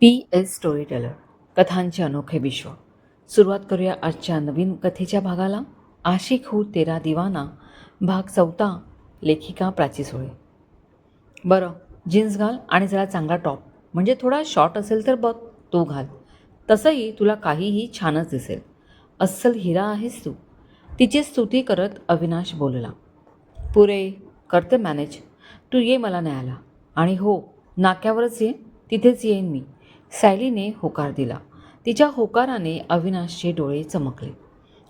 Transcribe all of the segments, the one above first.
P S story teller कथांचे अनोखे विश्व. सुरुवात करूया आजच्या नवीन कथेच्या भागाला. आशिक हू तेरा दिवाना भाग चौथा लेखिका प्राची सोळे. बरं जीन्स घाल आणि जरा चांगला टॉप. म्हणजे थोडा शॉर्ट असेल तर बघ तो घाल. तसंही तुला काहीही छानच दिसेल. अस्सल हिरा आहेस तू. तिची स्तुती करत अविनाश बोलला. पुरे करते मॅनेज. तू ये मला न्यायला. आणि हो नाक्यावरच ये. तिथेच येईन मी. सायलीने होकार दिला. तिच्या होकाराने अविनाशचे डोळे चमकले.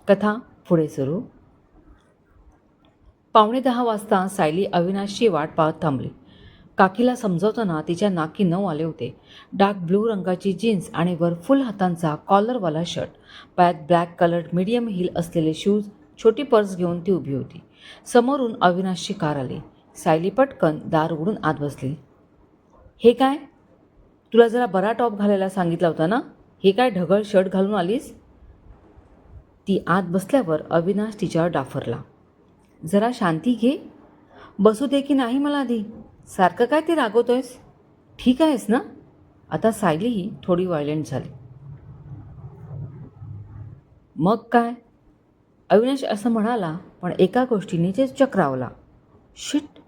कथा पुढे सुरू. पावणे दहा वाजता सायली अविनाशची वाट पाहत थांबली. काकीला समजवताना तिच्या नाकी नऊ आले होते. डार्क ब्लू रंगाची जीन्स आणि वर फुल हातांचा कॉलरवाला शर्ट पायात ब्लॅक कलर्ड मीडियम हिल असलेले शूज छोटी पर्स घेऊन ती उभी होती. समोरून अविनाशची कार आली. सायली पटकन दार उघडून आत बसली. हे काय? तुला जरा बरा टॉप घालायला सांगितला होता ना? हे काय ढगळ शर्ट घालून आलीस? ती आत बसल्यावर अविनाश तिच्यावर डाफरला. जरा शांती घे. बसू दे की नाही मला आधी? सारखं काय ते रागवतोयस? ठीक आहेस ना? आता सायलीही थोडी व्हायलेंट झाली. मग काय? अविनाश असं म्हणाला पण एका गोष्टीने ते चक्रावला. शिट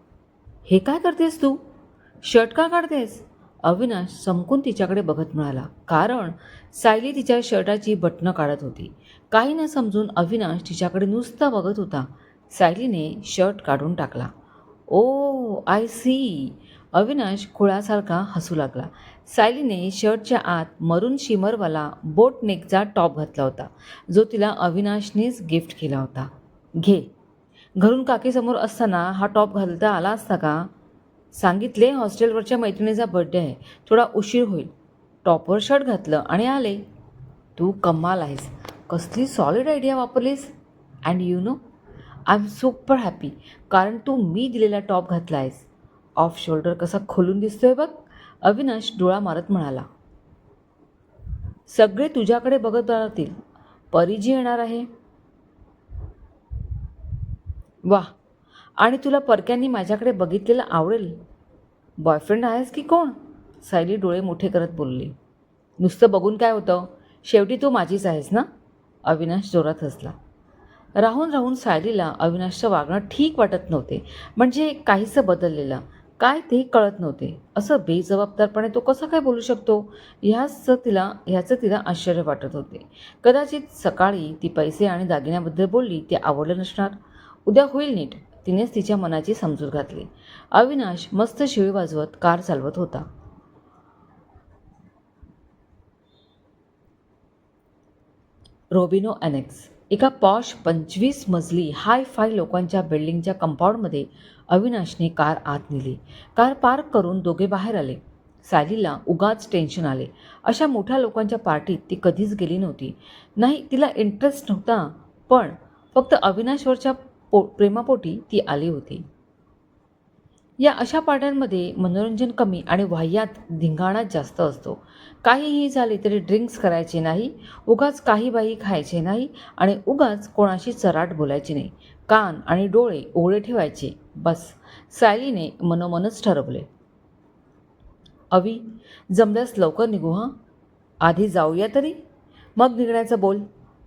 हे काय करतेस तू? शर्ट का काढतेस? अविनाश चमकून तिच्याकडे बघत म्हणाला कारण सायली तिच्या शर्टाची बटणं काढत होती. काही न समजून अविनाश तिच्याकडे नुसता बघत होता. सायलीने शर्ट काढून टाकला. Oh I see. अविनाश खुळासारखा हसू लागला. सायलीने शर्टच्या आत मरून शिमरवाला बोट नेकचा टॉप घातला होता जो तिला अविनाशनेच गिफ्ट केला होता. घे. घरून काकीसमोर असताना हा टॉप घालता आला असता का? सांगितले हॉस्टेलवरच्या मैत्रिणीचा बड्डे आहे. थोडा उशीर होईल. टॉपवर शर्ट घातलं आणि आले. तू कमाल आहेस. कसली solid idea वापरलीस. And you know I am super happy कारण तू मी दिलेला टॉप घातला आहेस ऑफ शोल्डर कसा खोलून दिसतोय बघ. अविनाश डोळा मारत म्हणाला. सगळे तुझ्याकडे बघत राहतील. परीजी येणार आहे. वा आणि तुला परक्यांनी माझ्याकडे बघितलेलं आवडेल. बॉयफ्रेंड आहेस की कोण? सायली डोळे मोठे करत बोलली. नुसतं बघून काय होतं? शेवटी तू माझीच आहेस ना? अविनाश जोरात हसला. राहून राहून सायलीला अविनाशचं वागणं ठीक वाटत नव्हते. म्हणजे काहीसं बदललेलं. काय ते कळत नव्हते. असं बेजबाबदारपणे तो कसा काय बोलू शकतो? ह्याचं तिला ह्याचं तिला आश्चर्य वाटत होते. कदाचित सकाळी ती पैसे आणि दागिन्याबद्दल बोलली ते आवडलं नसणार. उद्या होईल नीट. तिनेच तिच्या मनाची समजूत घातली. अविनाश मस्त शिळी वाजवत कार चालवत होता. रोबिनो अनेक्स एका पॉश पंचवीस मजली हाय फाय लोकांच्या बिल्डिंगच्या कंपाऊंडमध्ये अविनाशने कार आत नेली. कार पार्क करून दोघे बाहेर आले. सायलीला उगाच टेन्शन आले. अशा मोठ्या लोकांच्या पार्टीत ती कधीच गेली नव्हती. नाही तिला इंटरेस्ट नव्हता पण फक्त अविनाशवरच्या पो प्रेमापोटी ती आली होती. या अशा पार्ट्यांमध्ये मनोरंजन कमी आणि वाह्यात धिंगाणा जास्त असतो. काहीही झाले तरी ड्रिंक्स करायचे नाही उगाच काही बाई खायचे नाही आणि उगाच कोणाशी चराट बोलायची नाही. कान आणि डोळे ओळे ठेवायचे बस. सायलीने मनोमनच ठरवले. अवी जमल्यास लवकर निघू हां? आधी जाऊया तरी? मग निघण्याचं बोल.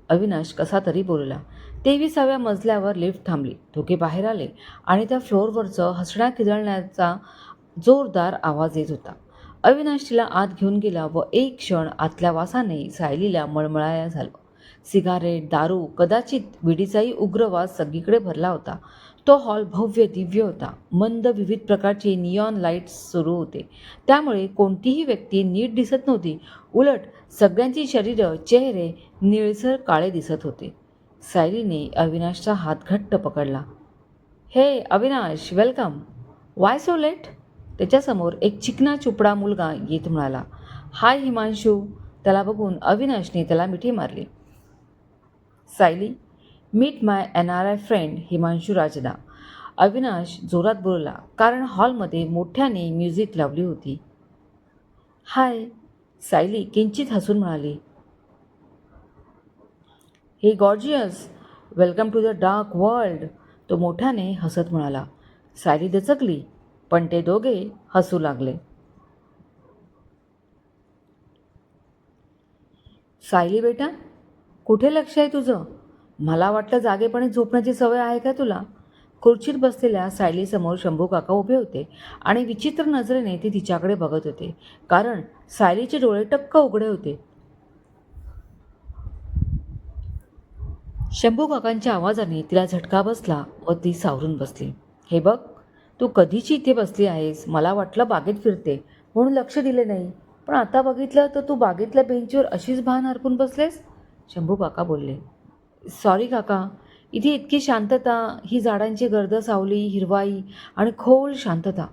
अविनाश कसा तरी बोलला. तेविसाव्या मजल्यावर लिफ्ट थांबली. धोके बाहेर आले आणि त्या फ्लोअरवरचं हसण्या खिदळण्याचा जोरदार आवाज येत होता. अविनाश तिला आत घेऊन गेला व एक क्षण आतल्या वासाने सायलीला मळमळाया झालं. सिगारेट दारू कदाचित विडीचाही उग्र वास सगळीकडे भरला होता. तो हॉल भव्य दिव्य होता. मंद विविध प्रकारचे नियॉन लाईट्स सुरू होते. त्यामुळे कोणतीही व्यक्ती नीट दिसत नव्हती. उलट सगळ्यांची शरीरं चेहरे निळसर काळे दिसत होते. सायलीने अविनाशचा हात घट्ट पकडला. Hey Avinash welcome why so late त्याच्यासमोर एक चिकना चुपडा मुलगा येत म्हणाला. हाय हिमांशू. त्याला बघून अविनाशने त्याला मिठी मारली. Sayali meet my N R I friend Himanshu Rajda. Avinash जोरात बोलला कारण हॉलमध्ये मोठ्याने म्युझिक लावली होती. हाय सायली किंचित हसून म्हणाली. Hey gorgeous welcome to the dark world तो मोठ्याने हसत म्हणाला. सायली दचकली पण ते दोघे हसू लागले. सायली बेटा कुठे लक्ष आहे तुझं? मला वाटलं जागेपणे झोपण्याची सवय आहे का तुला? खुर्चीत बसलेल्या सायलीसमोर शंभू काका उभे होते आणि विचित्र नजरेने ते तिच्याकडे बघत होते. कारण सायलीचे डोळे टक्क उघडे होते. शंभू काकांच्या आवाजाने तिला झटका बसला व ती सावरून बसली. हे बघ तू कधीची इथे बसली आहेस? मला वाटलं बागेत फिरते म्हणून लक्ष दिले नाही. पण आता बघितलं तर तू बागेतल्या बेंचवर अशीच भान हरपून बसलेस? शंभू काका बोलले. सॉरी काका इथे इतकी शांतता ही झाडांची गर्द सावली हिरवाई आणि खोल शांतता.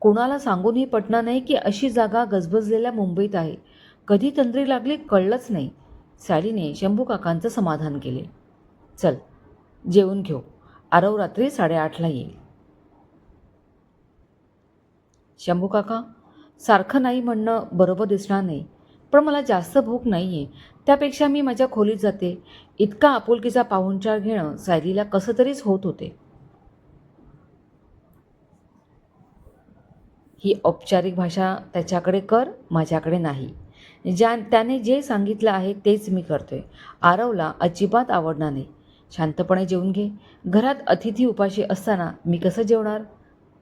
कोणाला सांगूनही पटणार नाही की अशी जागा गजबजलेल्या मुंबईत आहे. कधी तंद्री लागली कळलंच नाही. सॅलीने शंभू काकांचं समाधान केले. चल जेवून घेऊ. आरव रात्री साडेआठला येईल. शंभू काका सारखं नाही म्हणणं बरोबर दिसणार नाही पण मला जास्त भूक नाही आहे त्यापेक्षा मी माझ्या खोलीत जाते. इतका आपुलकीचा पाहुणचार घेणं सायलीला कसं तरीच होत होते. ही औपचारिक भाषा त्याच्याकडे कर माझ्याकडे नाही. ज्या त्याने जे सांगितलं आहे तेच मी करतोय. आरवला अजिबात आवडणार नाही. शांतपणे जेवून घे. घरात अतिथी उपाशी असताना मी कसं जेवणार?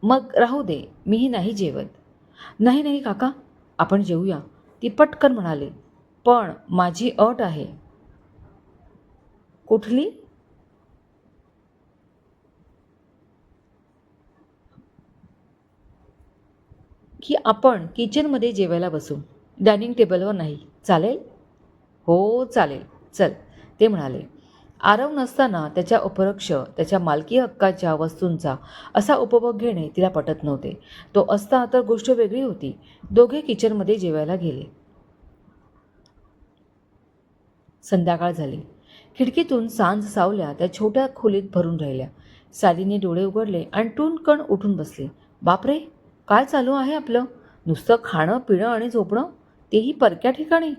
मग राहू दे मीही नाही जेवत. नाही नाही काका आपण जेवूया ती पटकन म्हणाले. पण माझी अट आहे. कुठली? की आपण किचनमध्ये जेवायला बसू. डायनिंग टेबलवर नाही. चालेल? हो चालेल. चल ते म्हणाले. आरव नसताना त्याच्या अपरक्ष त्याच्या मालकी हक्काच्या वस्तूंचा असा उपभोग घेणे तिला पटत नव्हते. तो असता तर गोष्ट वेगळी होती. दोघे किचनमध्ये जेवायला गेले. संध्याकाळ झाली. खिडकीतून सांज सावल्या त्या छोट्या खोलीत भरून राहिल्या. सालीने डोळे उघडले आणि टूनकण उठून बसले. बापरे काय चालू आहे आपलं? नुसतं खाणं पिणं आणि झोपणं? तेही परक्या ठिकाणी?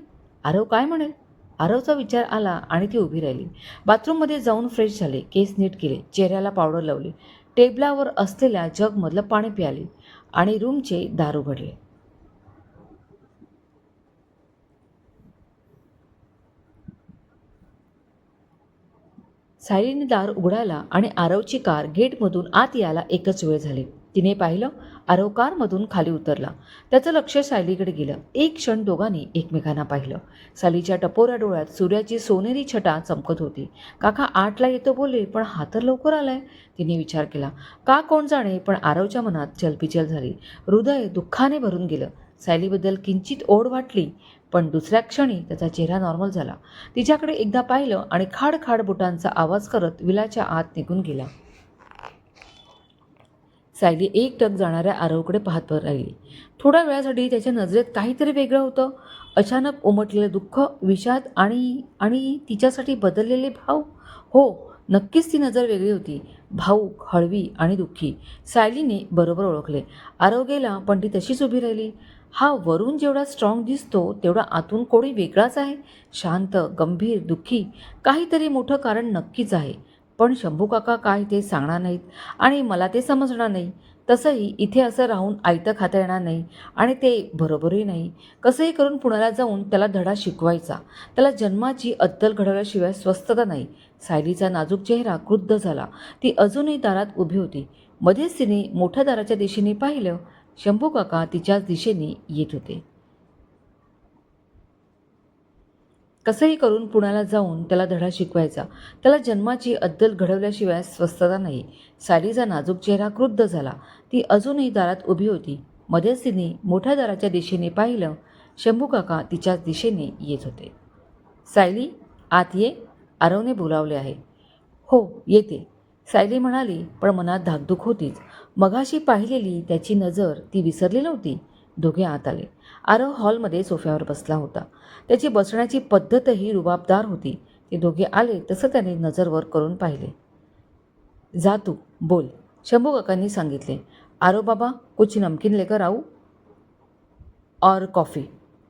आरव काय म्हणेल? आरवचा विचार आला आणि ती उभी राहिली. बाथरूममध्ये जाऊन फ्रेश झाले. केस नीट केले. चेहऱ्याला पावडर लावली. टेबलावर असलेल्या जगमधलं पाणी प्याले आणि रूमचे दार उघडले. सायलीने दार उघडायला आणि आरवची कार गेटमधून आत यायला एकच वेळ झाली. तिने पाहिलं आरव कारमधून खाली उतरला. त्याचं लक्ष सायलीकडे गेलं. एक क्षण दोघांनी एकमेकांना पाहिलं. सालीच्या टपोऱ्या डोळ्यात सूर्याची सोनेरी छटा चमकत होती. काका आठला येतो बोलले पण हा तर लवकर आलाय. तिने विचार केला. का कोण जाणे? पण आरवच्या मनात चलपिचल झाली. हृदय दुःखाने भरून गेलं. सायलीबद्दल किंचित ओढ वाटली पण दुसऱ्या क्षणी त्याचा चेहरा नॉर्मल झाला. तिच्याकडे एकदा पाहिलं आणि खाड खाड बुटांचा आवाज करत विलाच्या आत निघून गेला. सायली एकटक जाणाऱ्या आरवकडे पाहत राहिली थोड्या वेळासाठी त्याच्या नजरेत काहीतरी वेगळं होतं. अचानक उमटलेलं दुःख विषाद आणि आणि तिच्यासाठी बदललेले भाव? हो नक्कीच ती नजर वेगळी होती. भाऊक हळवी आणि दुःखी. सायलीने बरोबर ओळखले. आरव गेला पण ती तशीच उभी राहिली. हा वरून जेवढा स्ट्रॉंग दिसतो तेवढा आतून कोणी वेगळाच आहे. शांत गंभीर दुःखी. काहीतरी मोठं कारण नक्कीच आहे. पण शंभू काका काय ते सांगणार नाहीत आणि मला ते समजणार नाही. तसंही इथे असं राहून आयतं खाता येणार नाही आणि ते बरोबरही नाही. कसंही करून पुण्याला जाऊन त्याला धडा शिकवायचा. त्याला जन्माची अद्दल घडवल्याशिवाय स्वस्थता नाही. सायलीचा नाजूक चेहरा क्रुद्ध झाला. ती अजूनही दारात उभी होती. मध्येच तिने मोठ्या दाराच्या दिशेने पाहिलं. शंभू काका तिच्याच दिशेने येत होते. कसंही करून पुण्याला जाऊन त्याला धडा शिकवायचा. त्याला जन्माची अद्दल घडवल्याशिवाय स्वस्थता नाही. सायलीचा नाजूक चेहरा क्रुद्ध झाला. ती अजूनही दारात उभी होती. मध्येच तिने मोठ्या दाराच्या दिशेने पाहिलं. शंभू काका तिच्याच दिशेने येत होते. सायली आत ये. आरवने बोलावले आहे. हो येते. सायली म्हणाली पण मनात धाकधूक होतीच. मगाशी पाहिलेली त्याची नजर ती विसरली नव्हती. दोघे आत आले. आरव हॉलमध्ये सोफ्यावर बसला होता. त्याची बसण्याची पद्धतही रुबाबदार होती. ते दोघे आले तसं त्याने नजरवर करून पाहिले. जा तू बोल शंभू काकांनी सांगितले. आरव बाबा कुछ नमकीन लेकर आऊ? और कॉफी.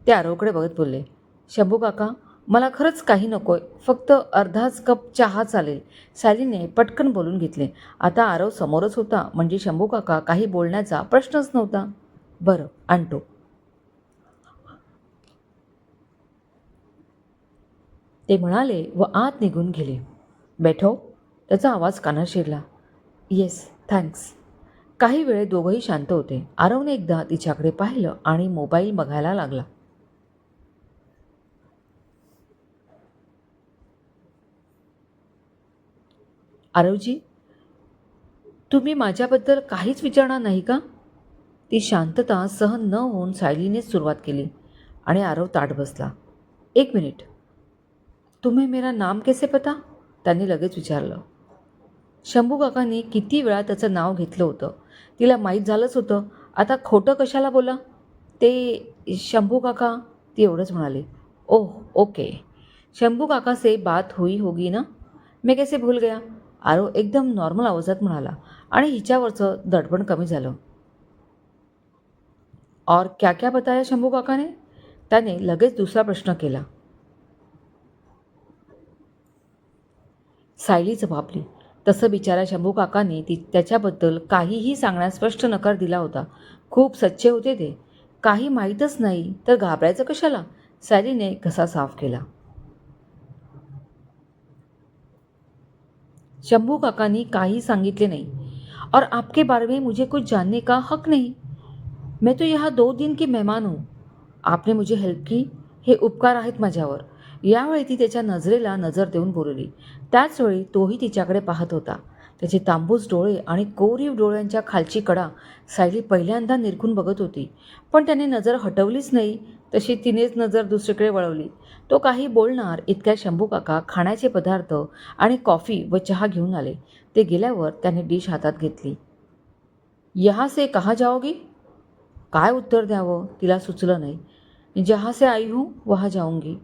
ते आरवकडे बघत बोलले. शंभू काका मला खरंच काही नकोय. फक्त अर्धाच कप चहा चालेल. सॅलीने पटकन बोलून घेतले. आता आरव समोरच होता. म्हणजे शंभू काका काही बोलण्याचा प्रश्नच नव्हता. बरं आणतो. ते म्हणाले व आत निघून गेले. बैठो. त्याचा आवाज कानात शिरला. Yes thanks. काही वेळे दोघंही शांत होते. आरवने एकदा तिच्याकडे पाहिलं आणि मोबाईल बघायला लागला. आरवजी तुम्ही माझ्याबद्दल काहीच विचारणार नाही का? ती शांतता सहन न होऊन सायलीनेच सुरुवात केली आणि आरव ताट बसला. एक मिनिट. तुम्ही मेरा नाम कैसे पता? त्यांनी लगेच विचारलं. शंभू काकांनी किती वेळा त्याचं नाव घेतलं होतं? तिला माहीत झालंच होतं. आता खोटं कशाला बोला? ते शंभू काका ती एवढंच म्हणाले. Oh okay. शंभू काका से बात हुई होगी ना? मैं कैसे भूल गया? आरो एकदम नॉर्मल आवाजात म्हणाला आणि हिच्यावरचं दडपण कमी झालं. और क्या क्या बताया शंभू काकाने? त्याने लगेच दुसरा प्रश्न केला. सायली जबाबली तसं बिचारा शंभू काकाने ती त्याच्याबद्दल काहीही सांगण्यास स्पष्ट नकार दिला होता. खूप सच्चे होते ते. काही माहीतच नाही तर घाबरायचं कशाला? सायलीने घसा साफ केला. शंभू काकानी काही सांगितले नाही. और आपके बारे में मुझे कुछ जानने का हक नहीं. मैं तो यहाँ दो दिन की मेहमान हूँ. आपने मुझे हेल्प की? हे उपकार आहेत माझ्यावर. यावेळी ती त्याच्या नजरेला नजर देऊन बोलली. त्याचवेळी तोही तिच्याकडे पाहत होता. त्याचे तांबूस डोळे आणि कोरीव डोळ्यांच्या खालची कडा सायली पहिल्यांदा निरखून बघत होती. पण त्याने नजर हटवलीच नाही तशी तिनेच नजर दुसरीकडे वळवली. तो काही बोलणार इतक्या शंभू काका खाण्याचे पदार्थ आणि कॉफी व चहा घेऊन आले. ते गेल्यावर त्याने डिश हातात घेतली. यहाँ से कहा जाओगी? काय उत्तर द्यावं? तिला सुचलं नाही. जहाँ से आई हूँ वहा जाऊंगी.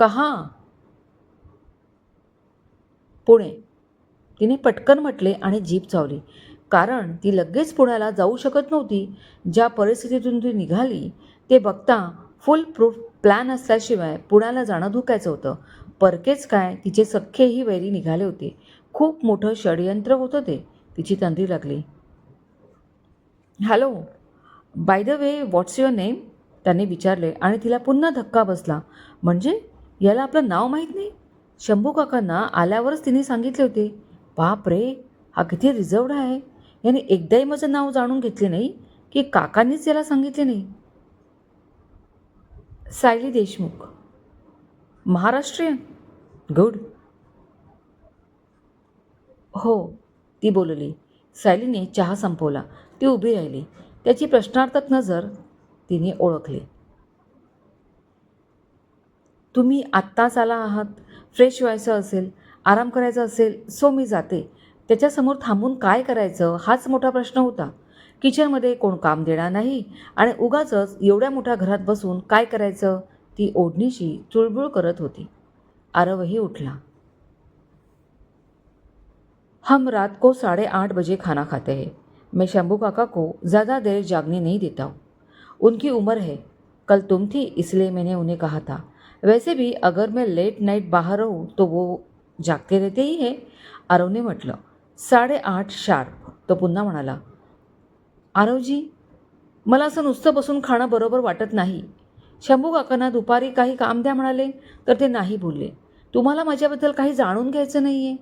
कहा? पुणे. तिने पटकन म्हटले आणि जीप चावली. कारण ती लगेच पुण्याला जाऊ शकत नव्हती. ज्या परिस्थितीतून ती निघाली ते बघता फुल प्रूफ प्लॅन असल्याशिवाय पुण्याला जाणं धोक्याचं होतं. परकेच काय तिचे सख्खेही वैरी निघाले होते. खूप मोठं षडयंत्र होतं ते. तिची तंद्री लागली. Hello by the way what's your name त्याने विचारले आणि तिला पुन्हा धक्का बसला. म्हणजे? याला आपलं नाव माहीत नाही? शंभू काकांना आल्यावरच तिने सांगितले होते बाप रे हा किती रिझर्वड आहे. याने एकदाही माझं नाव जाणून घेतले नाही की काकांनीच याला सांगितले नाही. सायली देशमुख. महाराष्ट्रीयन. गुड. हो ती बोलली. सायलीने चहा संपवला. ती उभी राहिली. त्याची प्रश्नार्थक नजर तिने ओळखली. तुम्ही आत्ताच आला आहात फ्रेश व्हायचं असेल आराम करायचा असेल सो मी जाते. त्याच्यासमोर थांबून काय करायचं हाच मोठा प्रश्न होता. किचनमध्ये कोण काम देणार नाही आणि उगाचच एवढ्या मोठ्या घरात बसून काय करायचं? ती ओढणीशी चुळबुळ करत होती. आरवही उठला. हम रात को साढ़े आठ बजे खाना खाते हैं. मैं शंभू काका को ज़्यादा देर जागने नहीं देता हूँ। उनकी उम्र है। कल तुम थी इसलिए मैंने उन्हें कहा था। वैसे भी अगर मैं लेट नाईट बाहर रहूँ तो वो जागते रहते ही है। आरवने म्हटलं साडेआठ शार्प तो पुन्हा म्हणाला आरवजी मला असं नुसतं बसून खाणं बरोबर वाटत नाही. शंभू काकांना दुपारी काही काम द्या म्हणाले तर ते नाही बोलले. तुम्हाला माझ्याबद्दल काही जाणून घ्यायचं नाही आहे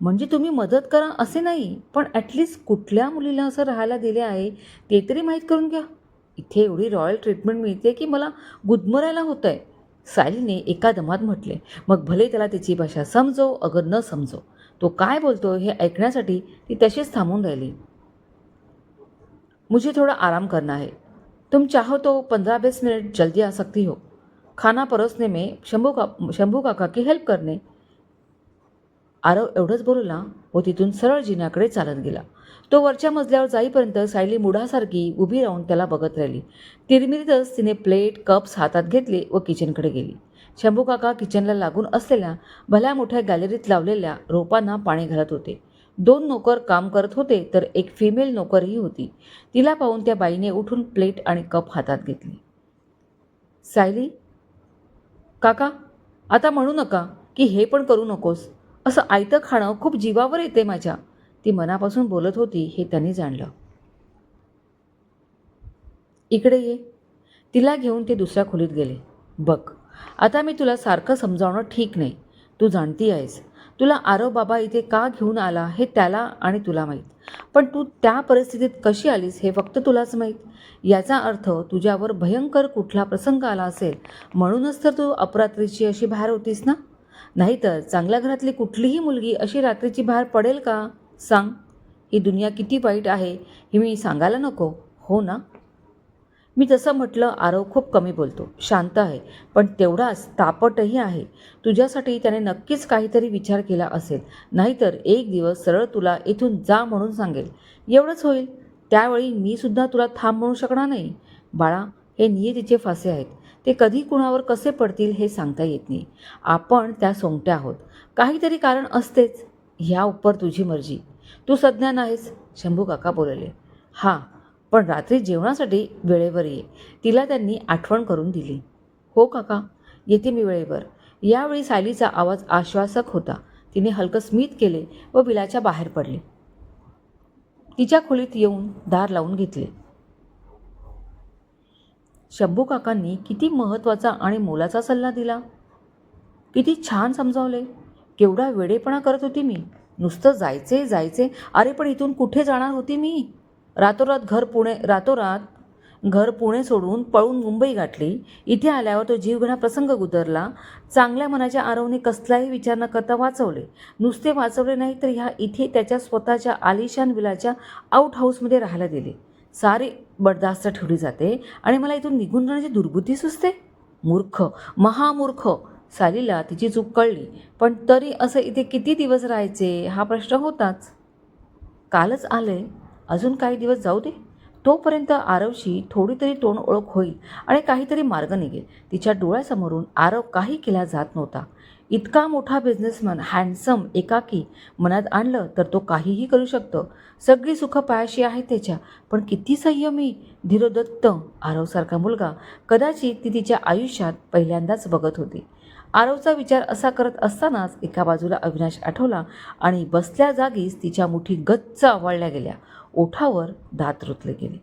म्हणजे तुम्ही मदत करा असे नाही पण ॲटलिस्ट कुठल्या मुलीला असं राहायला दिले आहे ते तरी माहीत करून घ्या. इथे एवढी रॉयल ट्रीटमेंट मिळते की मला गुदमरायला होतं आहे सायलीने एका दमात म्हटले मग भले त्याला त्याची भाषा समजो अगर न समजो तो काय बोलतो हे ऐकण्यासाठी ती तशीच थांबून राहिली. मुझे थोड़ा आराम करना है. तुम चाहो तो पंद्रह बीस मिनट जल्दी आ सकती हो. खाना परोसने में शंभू का शंभू काका की हेल्प करने आरव एवढंच बोलला व तिथून सरळ जिन्याकडे चालत गेला. तो वरच्या मजल्यावर जाईपर्यंत सायली मुढासारखी उभी राहून त्याला बघत राहिली. तिरमिरीतच तिने प्लेट कप्स हातात घेतले व किचनकडे गेली. शंभू काका किचनला लागून असलेल्या भल्या मोठ्या गॅलरीत लावलेल्या रोपांना पाणी घालत होते. दोन नोकर काम करत होते तर एक फिमेल नोकरही होती. तिला पाहून त्या बाईने उठून प्लेट आणि कप हातात घेतली. सायली काका आता म्हणू नका की हे पण करू नकोस. असं आयतं खाणं खूप जीवावर येते माझ्या. ती मनापासून बोलत होती हे त्यांनी जाणलं. इकडे ये. तिला घेऊन ते दुसऱ्या खोलीत गेले. बघ आता मी तुला सारखं समजावणं ठीक नाही. तू जाणती आहेस. तुला आरव बाबा इथे का घेऊन आला हे त्याला आणि तुला माहीत. पण तू त्या परिस्थितीत कशी आलीस हे फक्त तुलाच माहीत. याचा अर्थ तुझ्यावर भयंकर कुठला प्रसंग आला असेल म्हणूनच तर तू अपरात्रीची अशी बाहेर होतीस ना? नाहीतर चांगल्या घरातली कुठलीही मुलगी अशी रात्रीची बाहेर पडेल का? सांग. ही दुनिया किती वाईट आहे हे मी सांगायला नको. हो ना? मी तसं म्हटलं आरव खूप कमी बोलतो. शांत आहे. पण तेवढाच तापटही आहे. तुझ्यासाठी त्याने नक्कीच काहीतरी विचार केला असेल. नाहीतर एक दिवस सरळ तुला इथून जा म्हणून सांगेल. एवढंच होईल. त्यावेळी मी सुद्धा तुला थांब म्हणू शकणार नाही. बाळा हे नियतीचे फासे आहेत. ते कधी कुणावर कसे पडतील हे सांगता येत नाही. आपण त्या सोंगट्या आहोत. काहीतरी कारण असतेच. ह्या उपर तुझी मर्जी. तू सज्ञान नाहीस शंभू काका बोलले. हां पण रात्री जेवणासाठी वेळेवर ये. तिला त्यांनी आठवण करून दिली. हो काका येते मी वेळेवर. यावेळी सायलीचा आवाज आश्वासक होता. तिने हलकं स्मित केले व बिलाच्या बाहेर पडले. तिच्या खोलीत येऊन दार लावून घेतले. शंभू काकांनी किती महत्त्वाचा आणि मोलाचा सल्ला दिला? किती छान समजावले. केवढा वेडेपणा करत होती मी. नुसतं जायचे जायचे. अरे पण इथून कुठे जाणार होती मी? रातोरात घर पुणे रातोरात घर पुणे सोडून पळून मुंबई गाठली. इथे आल्यावर तो जीवघणा प्रसंग गुदरला. चांगल्या मनाच्या आरवने कसलाही विचार न करता वाचवले. नुसते वाचवले नाही तर ह्या इथे त्याच्या स्वतःच्या आलिशान विलाच्या आउट हाऊसमध्ये राहायला दिले. सारी बडदास्त ठेवली जाते आणि मला इथून निघून जाण्याची दुर्बुद्धी सुचते. मूर्ख महामूर्ख. सालीला तिची चूक कळली. पण तरी असं इथे किती दिवस राहायचे? हा प्रश्न होताच. कालच आले अजून काही दिवस जाऊ दे. तोपर्यंत आरवशी थोडी तरी तोंड ओळख होईल आणि काहीतरी मार्ग निघेल. तिच्या डोळ्यासमोरून आरव काही केला जात नव्हता. इतका मोठा बिझनेसमॅन हँडसम एकाकी मनात आणलं तर तो काहीही करू शकतो. सगळी सुख पायाशी आहेत त्याच्या पण किती संयमी धीरोदत्त आरवसारखा मुलगा. कदाचित ती तिच्या आयुष्यात पहिल्यांदाच बघत होती. आरवचा विचार असा करत असतानाच एका बाजूला अविनाश आठवला आणि बसल्या जागीच तिच्या मुठी गच्च आवळल्या गेल्या. ओठावर दात रुतले गेले.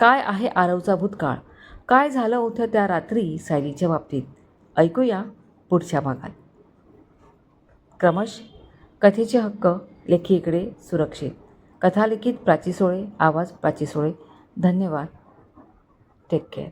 काय आहे आरवचा भूतकाळ? काय झालं होतं त्या रात्री सायलीच्या बाबतीत? ऐकूया पुढच्या भागात. क्रमश कथेचे हक्क लेखीकडे सुरक्षित. कथालिखित प्राची सोळे आवाज प्राची सोळे धन्यवाद. Take care